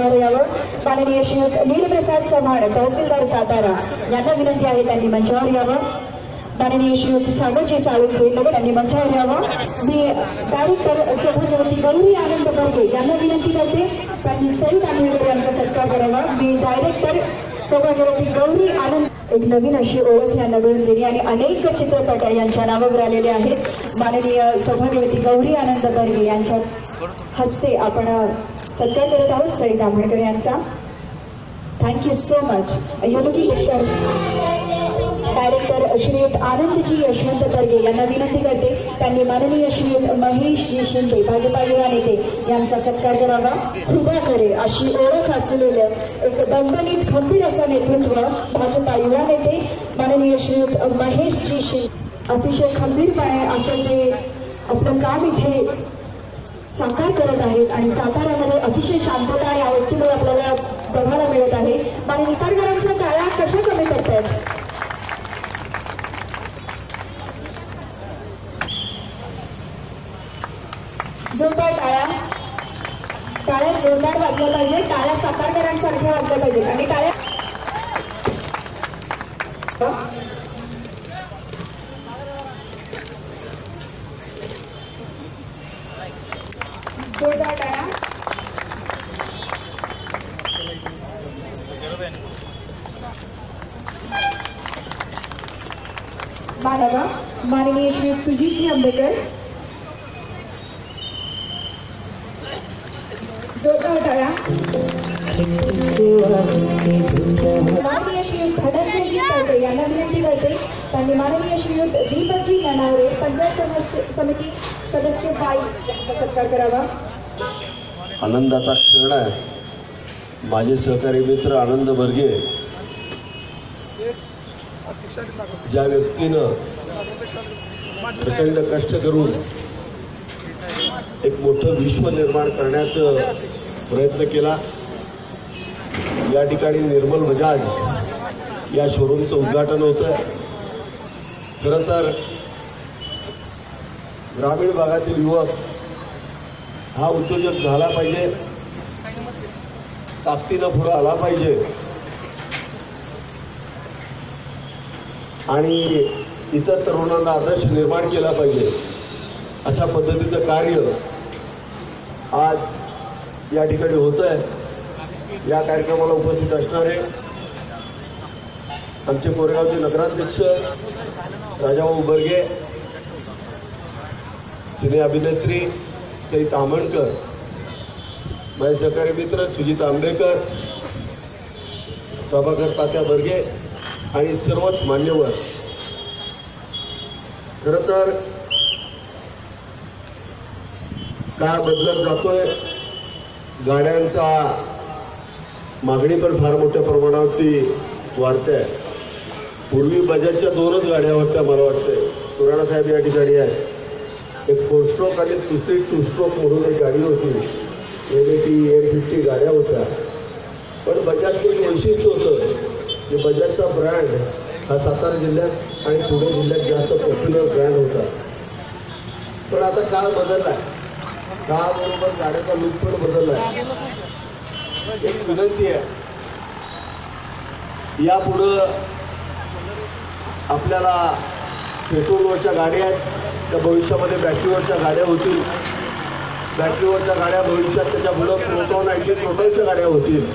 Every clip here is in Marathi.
आहे मंचावर माननीय श्री नीलप्रसाद चव्हाण तहसीलदार सातारा यांना विनंती आहे त्यांनी मंचावर यावं. माननीय श्रीमती सागरजी साळुंखे त्यांनी मंचावर यावं. मी डायरेक्टर सभापती गौरी आनंद बर्गे यांना विनंती करते. त्यांनी सई आंबेडकर यांचा सत्कार करावा. मी डायरेक्टर सभापती गौरी आनंद एक नवीन अशी ओळख यांना मिळून दिली आणि अनेक चित्रपट यांच्या नावावर आलेले आहेत. माननीय सभागृती गौरी आनंद बर्गे यांच्या हस्ते आपण सत्कार करत आहोत सई आंबेडकर यांचा. Thank you so much Yogi director श्रीयुत आनंदजी यशवंत तर्गे यांना विनंती करते. त्यांनी माननीय श्रीयुत महेशजी शिंदे भाजपा युवा नेते यांचा सत्कार करावा. कृपाकरे अशी ओळख असलेलं एक दणदणीत खंबीर असं नेतृत्व भाजपा युवा नेते माननीय श्रीयुत महेशजी शिंदे. अतिशय खंबीरपणे असं ते आपलं काम इथे साकार करत आहेत आणि साताऱ्यामध्ये अतिशय शांतता या व्यक्तीमुळे आपल्याला बघायला मिळत आहे. आणि निसर्गरांच्या शाळा कशा कमी करतायत जोरदार टाळ्या. टाळ्या जोरदार वाजल्या पाहिजे टाळ्या सातारकरांसारख्या वाजल्या पाहिजेत. आणि टाळ्या माननीय श्री सुजितजी आंबेडकर माननीय श्रीयुत धनंजयजी तर्टे यांना विनंती करते. त्यांनी माननीय श्रीयुत दीपकजी नानावरे पंचायत सदस्य- समिती सदस्य बाई यांचा सत्कार करावा. आनंदाचा क्षण आहे. माझे सहकारी मित्र आनंद बर्गे. ज्या व्यक्तीनं प्रचंड कष्ट करून एक मोठं विश्व निर्माण करण्याचा प्रयत्न केला. या ठिकाणी निर्मल बजाज या शोरूमचं उद्घाटन होतं. खरं तर ग्रामीण भागातील युवक हा उद्योजक झाला पाहिजे. ताकदीनं पुढं आला पाहिजे. आणि इतर तरुणांना आदर्श निर्माण केला पाहिजे. अशा पद्धतीचं कार्य आज या ठिकाणी होत आहे या कार्यक्रमाला उपस्थित असणारे आमचे कोरेगावचे नगराध्यक्ष राजाभाऊ बर्गे सिने अभिनेत्री सई आमणकर माझे सहकारी मित्र सुजित आंबेकर प्रभाकर तात्या बर्गे आणि सर्वच मान्यवर खरं तर काळ बदलत जातोय? गाड्यांचा मागणी पण फार मोठ्या प्रमाणावरती वाढते पूर्वी बजाजच्या दोनच गाड्या होत्या मला वाटतंय. सुराणा साहेब या ठिकाणी आहे एक फोर स्ट्रोक आणि दुसरी टू स्ट्रोक म्हणून एक गाडी होती. एम एटी एम फिफ्टी गाड्या होत्या. पण बजाजचं एक वैशिष्ट्य होतं की बजाजचा ब्रँड हा सातारा जिल्ह्यात आणि पुणे जिल्ह्यात जास्त पॉप्युलर ब्रँड होता. पण आता काळ बदलला आहे काळाबरोबर गाड्याचा लुक पण बदलला आहे एक विनंती आहे. यापुढं आपल्याला पेट्रोलवरच्या गाड्या आहेत. त्या भविष्यामध्ये बॅटरीवरच्या गाड्या होतील. बॅटरीवरच्या गाड्या भविष्यात त्याच्या पुढं प्रोटॉन आयटी प्रोटॉनच्या गाड्या होतील.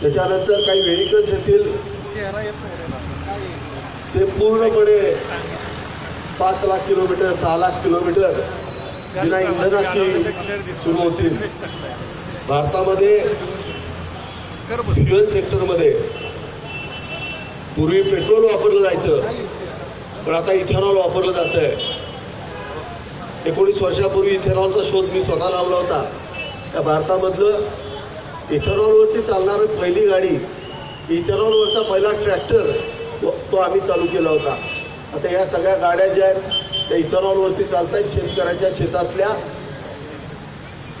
त्याच्यानंतर काही व्हेकल्स येतील. ते पूर्णपणे पाच लाख किलोमीटर सहा लाख किलोमीटर बिना इंधनाची सुरू होतील. भारतामध्ये फ्युएल सेक्टरमध्ये पूर्वी पेट्रोल वापरलं जायचं पण आता इथेनॉल वापरलं जात आहे एकोणीस वर्षापूर्वी इथेनॉलचा शोध मी स्वतः लावला होता. त्या भारतामधलं इथेनॉलवरती चालणारी पहिली गाडी इथेनॉलवरचा पहिला ट्रॅक्टर तो तो आम्ही चालू केला होता. आता या सगळ्या गाड्या ज्या आहेत त्या इथेनॉलवरती चालत आहेत शेतकऱ्याच्या शेतातल्या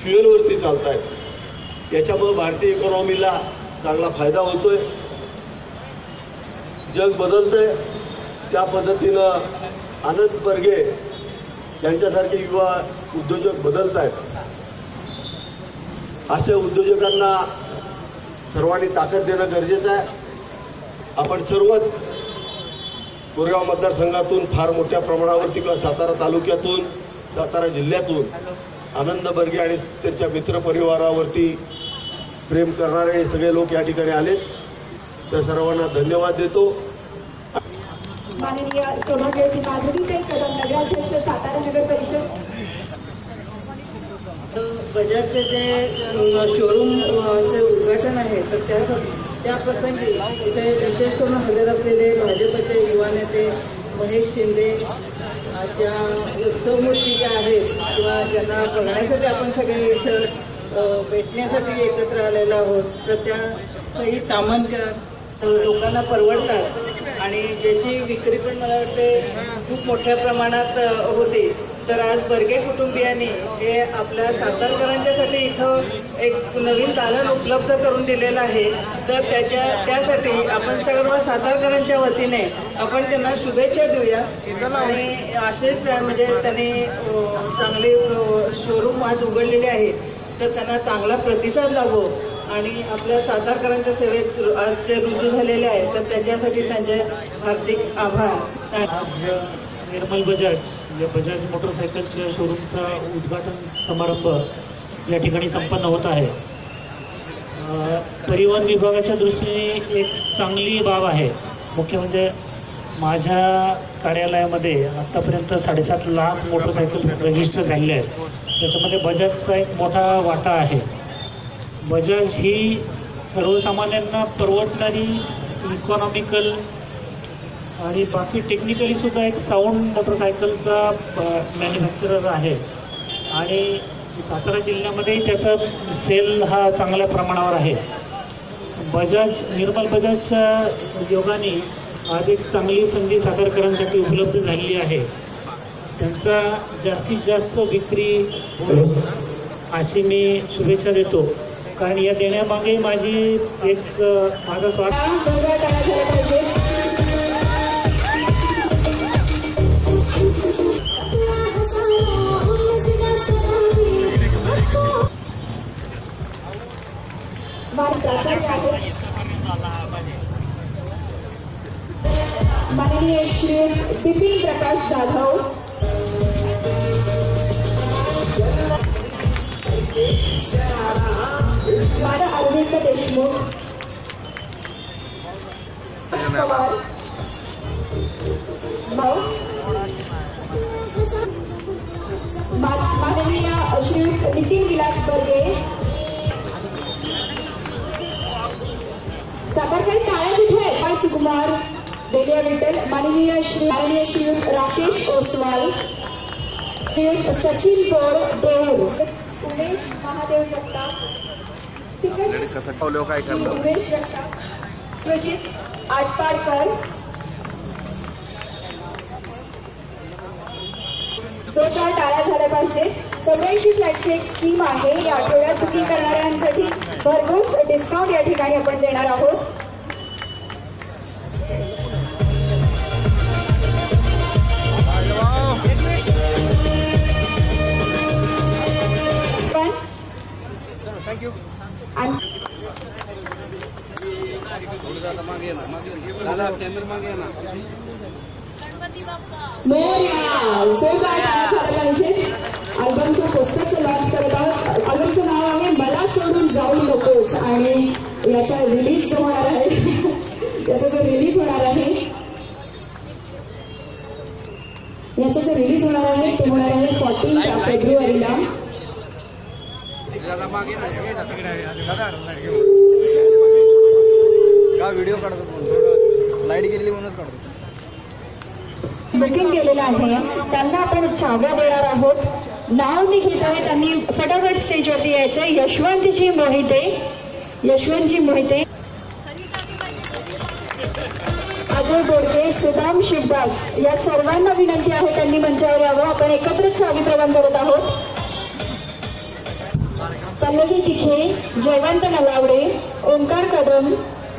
फ्युएलवरती चालत आहेत याच्यामुळे भारतीय इकॉनॉमीला चांगला फायदा होतोय. जग बदलतंय. त्या पद्धतीनं आनंद बर्गे यांच्यासारखे युवा उद्योजक बदलत आहेत अशा उद्योजकांना सर्वांनी ताकद देणं गरजेचं आहे. आपण सर्वच कोरेगाव मतदारसंघातून फार मोठ्या प्रमाणावरती किंवा सातारा तालुक्यातून सातारा जिल्ह्यातून आनंद बर्गे आणि त्यांच्या मित्रपरिवारावरती प्रेम करणारे हे सगळे लोक या ठिकाणी आलेत त्या सर्वांना धन्यवाद देतो. माननीय सौभाग्यवती माधुरीताई कदम नगराध्यक्ष सातारा नगर परिषद. बजाजचे जे शोरूमचे उद्घाटन आहे तर त्या त्या प्रसंगी इथे विशेष करून हजर असलेले भाजपचे युवा नेते महेश शिंदे ज्या उत्सवमूर्ती ज्या आहेत किंवा ज्यांना बघण्यासाठी आपण सगळे इथं भेटण्यासाठी एकत्र आलेलो आहोत तर त्या काही लोकांना परवडतात. आणि ज्याची विक्री पण मला वाटते खूप मोठ्या प्रमाणात होते. तर आज बर्गे कुटुंबियांनी हे आपल्या सातारकरांच्यासाठी इथं एक नवीन दालन उपलब्ध करून दिलेलं आहे. तर त्याच्या त्यासाठी आपण सर्व सातारकरांच्या वतीने आपण त्यांना शुभेच्छा देऊया. आणि असेच म्हणजे त्यांनी चांगले शोरूम आज उघडलेले आहे. तर त्यांना चांगला प्रतिसाद लाभो आणि आपल्या सातारकरांच्या सेवेत आज ते रुजू झालेले आहेत. तर त्याच्यासाठी त्यांचे हार्दिक आभार. आज निर्मल बजाज. या बजाज मोटरसायकलच्या शोरूमचा उद्घाटन समारंभ या ठिकाणी संपन्न होत आहे. परिवहन विभागाच्या दृष्टीने एक चांगली बाब आहे. मुख्य म्हणजे माझ्या कार्यालयामध्ये आत्तापर्यंत साडेसात लाख मोटरसायकल रजिस्टर झालेले आहेत. त्याच्यामध्ये बजाजचा एक मोठा वाटा आहे. बजाज ही सर्वसामान्यांना परवडणारी इकॉनॉमिकल आणि बाकी टेक्निकली सुद्धा एक साऊंड मोटरसायकलचा मॅन्युफॅक्चरर आहे. आणि सातारा जिल्ह्यामध्ये त्याचा सेल हा चांगल्या प्रमाणावर आहे. बजाज निर्मल बजाजच्या योगाने आज एक चांगली संधी सातारकरांसाठी उपलब्ध झालेली आहे. त्यांचा जास्तीत जास्त विक्री होईल अशी मी शुभेच्छा देतो. कारण या देण्यामागे माझी एक माझा स्वार्थ मान प्राचार्य माननीय श्री बिपिन प्रकाश जाधव. माझा अरविंद देशमुख. पवार. भाऊ. माननीय श्री नितीन विलास बर्गे. टाळ्या कुठे आहेत? पाय सुकुमार बेलिया विठ्ठल माननीय श्री माननीय श्रीयुत राकेश ओसवाल सचिन बोड देऊर उमेश महादेव जगताप उमेश जगताप प्रजित आटपाडकर. जोरदार टाळ्या झाल्या पाहिजे चौऱ्याऐंशी फ्लॅटची एक स्कीम आहे. या आठवड्यात बुकिंग करणाऱ्यांसाठी भरघोस डिस्काउंट या ठिकाणी आपण देणार आहोत. पण थँक्यू आणि मागे ये ना मागे ये ना. दादा कॅमेरा मागे ये ना मोरया अल्बमच्या पोस्टरचं लॉन्च करत आहोत. अल्बमचं नाव आहे मला सोडून जाऊ नकोस आणि याचा रिलीज जो होणार आहे याचा जो रिलीज होणार आहे याचा जो रिलीज होणार आहे ते होणार आहे फोर्टीन फेब्रुवारीला का व्हिडिओ काढतो लाइट गेलेली म्हणूनच काढतो बुकिंग केलेलं आहे. त्यांना आपण चाव्या देणार आहोत. नाव मी घेत आहे त्यांनी फटाफट स्टेजवरती यायचं यशवंतजी मोहिते. यशवंतजी मोहिते. अजय बोडके सुदाम शिवदास. या सर्वांना विनंती आहे त्यांनी मंचावर यावं. आपण एकत्रच चावी प्रदान करत आहोत. पल्लवी तिखे जयवंत नलावडे ओंकार कदम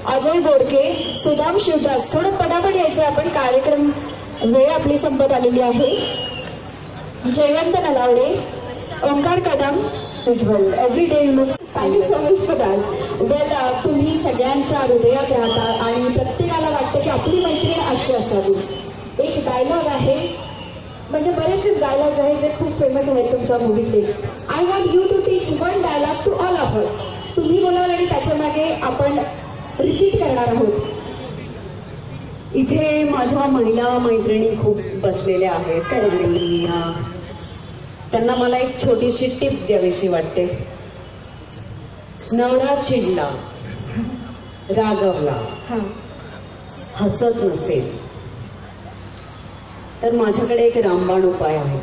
अजय बोडके सुदाम शिवदास. थोडं पटापट यायचं आपण कार्यक्रम वेळ आपली संपत आलेली आहे. Jaywant Nalawade Omkar Kadam Ujjwal. Every day you look thank you so much for that well तुम्ही सगळ्यांच्या हृदयात राहता आणि प्रत्येकाला वाटतं की आपली मैत्रीण अशी असावी. एक डायलॉग आहे. म्हणजे बरेचसेच डायलॉग्स आहेत जे खूप फेमस आहेत तुमच्या मूवीतले I want you to teach one dialogue to all of us तुम्ही बोलाल आणि त्याच्यामागे आपण रिपीट करणार आहोत. इथे माझ्या महिला मैत्रिणी खूप बसलेल्या आहेत. त्यांना मला एक छोटीशी टिप द्यावीशी वाटते. नवरा चिडला रागवला हसत नसेल. तर माझ्याकडे एक रामबाण उपाय आहे.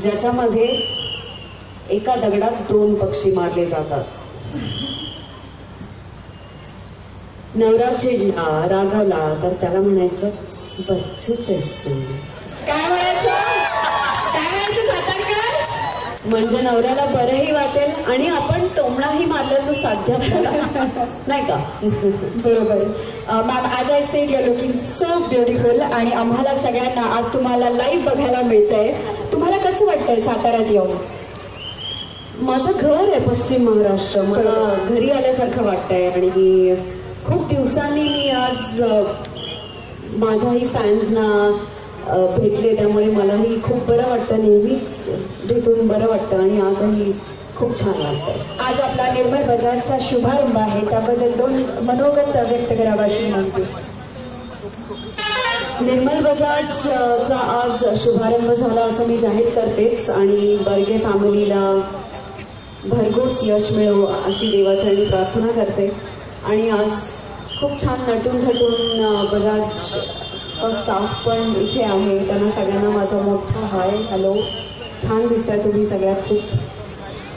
ज्याच्यामध्ये एका दगडात दोन पक्षी मारले जातात. नवरा चिडला रागवला तर त्याला म्हणायचं बच्चूच काय म्हणायचं सातारकर म्हणजे नवऱ्याला बरंही वाटेल आणि आपण टोमणाही मारल्याचं साध्य नाही का? बरोबर. Ma'am as I said your looking so beautiful आणि आम्हाला सगळ्यांना आज तुम्हाला लाईव्ह बघायला मिळतंय. तुम्हाला कसं वाटतंय साताऱ्यात येऊन? माझं घर आहे पश्चिम महाराष्ट्र. मला घरी आल्यासारखं वाटतंय आणि खूप दिवसांनी मी आज माझ्याही फॅन्सना भेटले त्यामुळे मलाही खूप बरं वाटतं. नेहमीच भेटून बरं वाटतं आणि आजही खूप छान वाटतंय. आज आपला निर्मल बजाजचा शुभारंभ आहे. त्याबद्दल दोन मनोगत व्यक्त करावं अशी विनंती निर्मल बजाजचा आज शुभारंभ झाला असं मी जाहीर करतेच आणि बर्गे फॅमिलीला भरघोस यश मिळो अशी देवाचरणी प्रार्थना करते. आणि आज खूप छान नटून थटून अं, बजाजचा स्टाफ पण इथे आहे. त्यांना सगळ्यांना माझा मोठा हाय हॅलो छान दिसताय तुम्ही सगळ्यात खूप.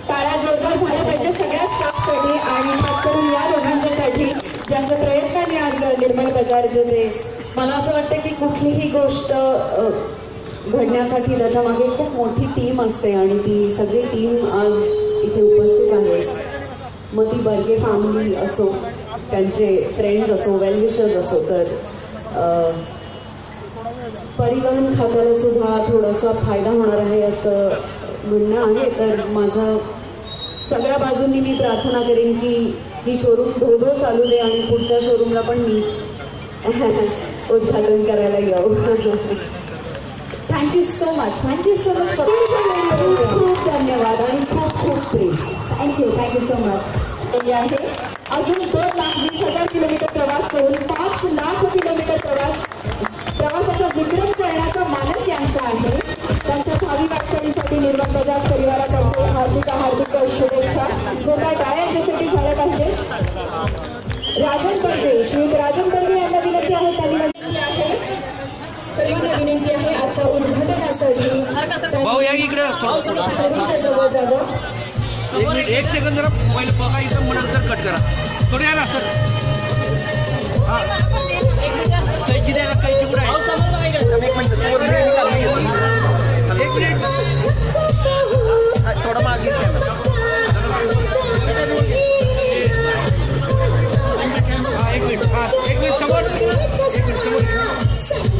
टाळ्या जोरदार झाल्या पाहिजे सगळ्या स्टाफसाठी आणि खास करून या दोघांच्यासाठी ज्यांच्या प्रयत्नांनी आज निर्मल बजाज ते मला असं वाटतं की कुठलीही गोष्ट घडण्यासाठी त्याच्यामागे खूप मोठी टीम असते आणि ती सगळी टीम आज इथे उपस्थित आहे. मग ती बर्गे फॅमिली असो त्यांचे फ्रेंड्स असो वेलविशर्स असो तर परिवहन खात्याला सुद्धा थोडासा फायदा होणार आहे असं म्हणणं आहे. तर माझं सगळ्या बाजूंनी मी प्रार्थना करेन की ही शोरूम धोधो चालू दे आणि पुढच्या शोरूमला पण मी उद्घाटन करायला येऊ. Thank you so much thank you so much खूप धन्यवाद आणि खूप खूप प्रेम thank you thank you so much आहे. अजून दोन लाख वीस हजार किलोमीटर प्रवास करून पाच लाख किलोमीटर प्रवास यांचा आहे. त्यांच्या भावी वाटचालीसाठी निर्मल बजाज परिवारातर्फे हार्दिक हार्दिक शुभेच्छा. जोरदार टाळ्या यांच्यासाठी झाल्या पाहिजे. राजन बर्गे श्री राजन बर्गे यांना विनंती आहे त्यांनी विनंती आहे. सर्वांना विनंती आहे आजच्या उद्घाटनासाठी जवळ जावं. एक सेकंद जरा मोबाईल बघा इथं मग नंतर कट करा. थोडं या ना सर? हा.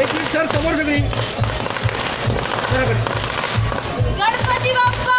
एक मिनिट सर समोर सगळी. गणपती बाप्पा!